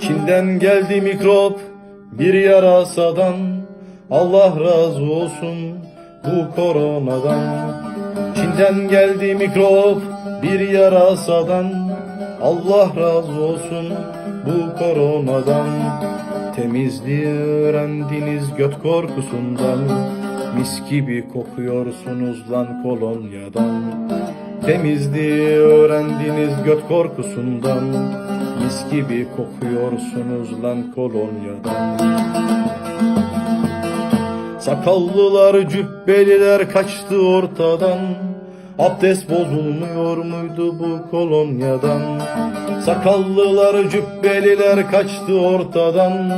Çin'den geldi mikrop bir yarasadan? Allah razı olsun bu koronadan. Çin'den geldi mikrop bir yarasadan? Allah razı olsun bu koronadan. Temizliği öğrendiniz göt korkusundan. Mis gibi kokuyorsunuz lan kolonyadan Temizliği öğrendiniz göt korkusundan. Mis gibi kokuyorsunuz lan kolonyadan. Sakallılar cübbeliler kaçtı ortadan Abdest bozulmuyor muydu bu kolonyadan? Sakallılar cübbeliler kaçtı ortadan.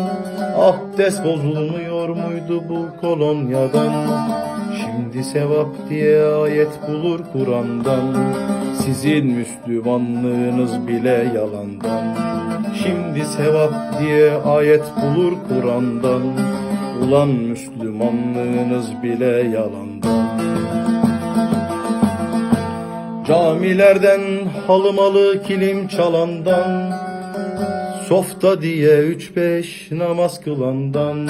Abdest bozulmuyor muydu bu kolonyadan? Şimdi sevap diye ayet bulur Kur'an'dan. Sizin Müslümanlığınız bile yalandan. Şimdi sevap diye ayet bulur Kur'an'dan. Ulan Müslümanlığınız bile yalandan Camilerden halı malı kilim çalandan Softa diye üç beş namaz kılandan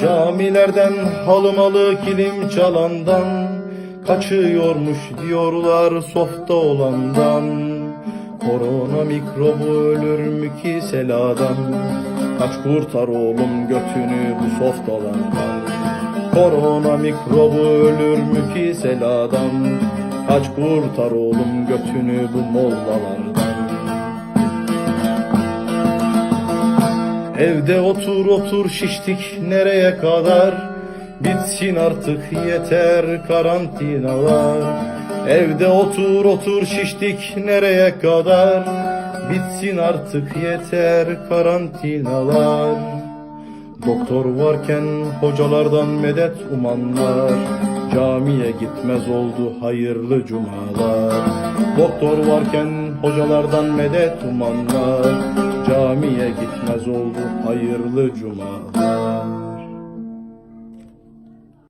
Camilerden halı malı kilim çalandan Kaçıyormuş diyorlar softa olandan. Korona mikrobu ölür mü ki seladan? Kaç kurtar oğlum götünü bu softalardan? Korona mikrobu ölür mü ki seladan Kaç kurtar oğlum götünü bu mollalardan. Evde otur otur şiştik nereye kadar? Bitsin artık yeter karantinalar. Evde otur otur şiştik nereye kadar? Bitsin artık yeter karantinalar Doktor varken hocalardan medet umanlar. Camiye gitmez oldu hayırlı cumalar. Doktor varken hocalardan medet umanlar. Camiye gitmez oldu hayırlı cumalar